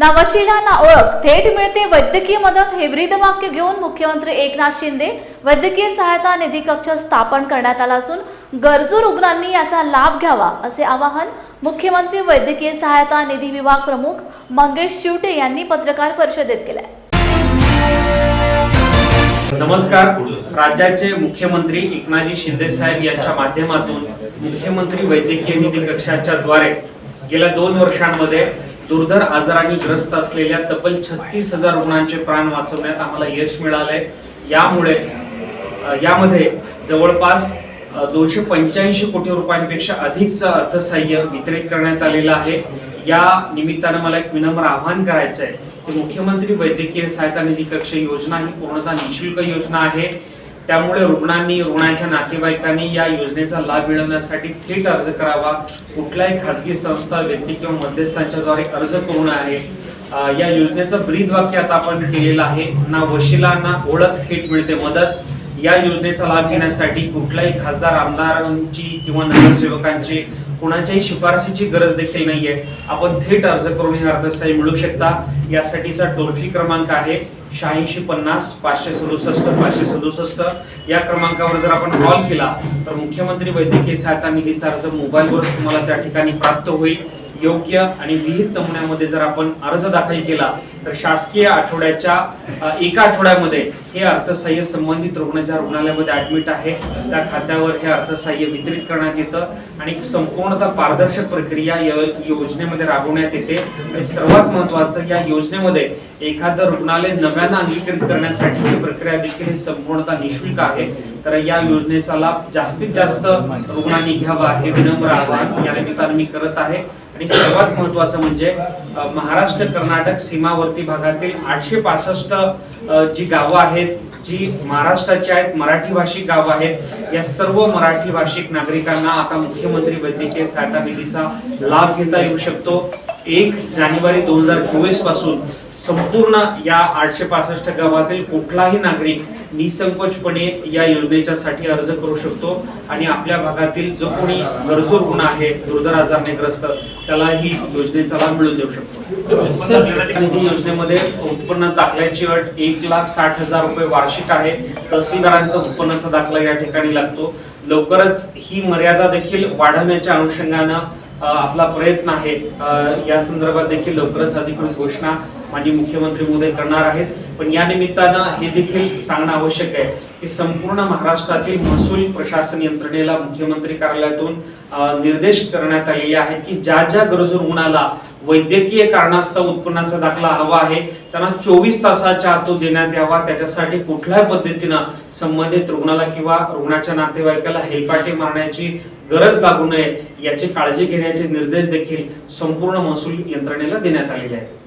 ना वशिला ना ओळख थेट मिळते वैद्यकीय मदत हे ब्रीदवाक्य घेऊन मुख्यमंत्री एकनाथ शिंदे वैद्यकीय सहायता निधी कक्ष स्थापन करण्यात आला असून गरजू रुग्णांनी याचा लाभ घ्यावा असे आवाहन मुख्यमंत्री वैद्यकीय सहायता निधी विभाग प्रमुख मंगेश शिवटे यांनी पत्रकार परिषदेत केलाय. नमस्कार. राज्याचे मुख्यमंत्री एकनाथजी शिंदे साहेब यांच्या माध्यमातून मुख्यमंत्री वैद्यकीय निधी कक्षाच्या द्वारे गेल्या दोन वर्षांमध्ये दुर्धर आजारांनी ग्रस्त असलेल्या तब्बल छत्तीस हजार रुग्णांचे प्राण वाचवण्यात आम्हाला यश मिळालंय. यामुळे यामध्ये जवळपास दोनशे पंच्याऐंशी कोटी रुपयांपेक्षा अधिकचं अर्थसहाय्य वितरित करण्यात आलेलं आहे. या निमित्तानं मला एक विनम्र आव्हान करायचं आहे की मुख्यमंत्री वैद्यकीय सहायता निधी कक्ष योजना ही पूर्णतः निशुल्क योजना आहे. त्यामुळे रुग्णांनी रुग्णांच्या नातेवाईकांनी या योजनेचा लाभ मिळवण्यासाठी थेट अर्ज करावा. कुठल्याही खाजगी संस्था व्यक्ती किंवा मध्यस्थांच्याद्वारे अर्ज करू नये आहे या योजनेचं ब्रीद वाक्य आता आपण केलेलं आहे. ना वशिला ना ओळख थेट मिळते मदत या योजनेचा लाभ घेण्यासाठी कुठलाही खासदार आमदारांची किंवा नगरसेवकांची कुणाच्याही शिफारसीची गरज देखील नाहीये. आपण थेट अर्ज करून हे अर्थसहाय्य मिळू शकता. यासाठीचा टोल फ्री क्रमांक आहे शहाऐंशी पन्नास पाचशे सदुसष्ट पाचशे सदुसष्ट. या क्रमांकावर जर आपण कॉल केला तर मुख्यमंत्री वैद्यकीय सहायता निधीचा अर्ज मोबाईलवर तुम्हाला त्या ठिकाणी प्राप्त होईल. योग्य आणि विहित नमुन्यामध्ये जर आपण अर्ज दाखल केला तर शासकीय आठवड्याच्या एका आठवड्यामध्ये हे अर्थसहाय्य संबंधित रुग्ण ज्या रुग्णालयामध्ये ऍडमिट आहे त्या खात्यावर हे अर्थसहाय्य वितरित करण्यात येतं आणि संपूर्णतः पारदर्शक प्रक्रिया या योजनेमध्ये राबवण्यात येते. आणि सर्वात महत्वाचं या योजनेमध्ये एखादं रुग्णालय नव्यानं अंगीकृत करण्यासाठीची प्रक्रिया देखील ही संपूर्णतः निशुल्क आहे. तर या योजनेचा लाभ जास्तीत जास्त रुग्णांनी घ्यावा हे विनम्र आवाहन या निमित्तानं मी करत आहे. आणि सर्वात महत्वाचं म्हणजे महाराष्ट्र कर्नाटक सीमावर्ती भागातील आठशे पासष्ट जी गावं आहेत जी महाराष्ट्राची आहेत मराठी भाषिक गावं आहेत या सर्व मराठी भाषिक नागरिकांना आता मुख्यमंत्री वैद्यकीय सहायता निधीचा लाभ घेता येऊ शकतो. एक जानेवारी दोन हजार चोवीसपासून संपूर्ण या आठशे पासष्ट गावातील कुठलाही नागरिक निसंकोचपणे या योजनेच्या साठी अर्ज करू शकतो. आणि आपल्या भागातील जो कोणी गरजू रुग्ण आहे दुर्धर आजारने ग्रस्त त्याला ही योजनेचा लाभ मिळून देऊ शकतो. निधी योजनेमध्ये उत्पन्न दाखल्याची अट एक लाख साठ हजार रुपये वार्षिक आहे. तहसीलदारांचा उत्पन्नाचा दाखला या ठिकाणी लागतो. लवकरच ही मर्यादा देखील वाढवण्याच्या अनुषंगानं आपला प्रयत्न आहे. या संदर्भात देखील लवकरच अधिकृत घोषणा माननीय मुख्यमंत्री मोदी करणार आहेत. पण या निमित्तानं हे देखील सांगणं आवश्यक आहे. की संपूर्ण महाराष्ट्रातील महसूल प्रशासन यंत्रणेला मुख्यमंत्री कार्यालयातून निर्देश करण्यात आलेले आहेत की ज्या ज्या गरजू रुग्णाला वैद्यकीय कारणास्तव उत्पन्नाचा दाखला हवा आहे त्यांना चोवीस तासाच्या आत तो देण्यात यावा. त्याच्यासाठी कुठल्याही पद्धतीनं संबंधित रुग्णाला किंवा रुग्णाच्या नातेवाईकाला हेलपाटे मारण्याची गरज लागू नये याची काळजी घेण्याचे निर्देश देखील संपूर्ण महसूल यंत्रणेला देण्यात आलेले आहेत.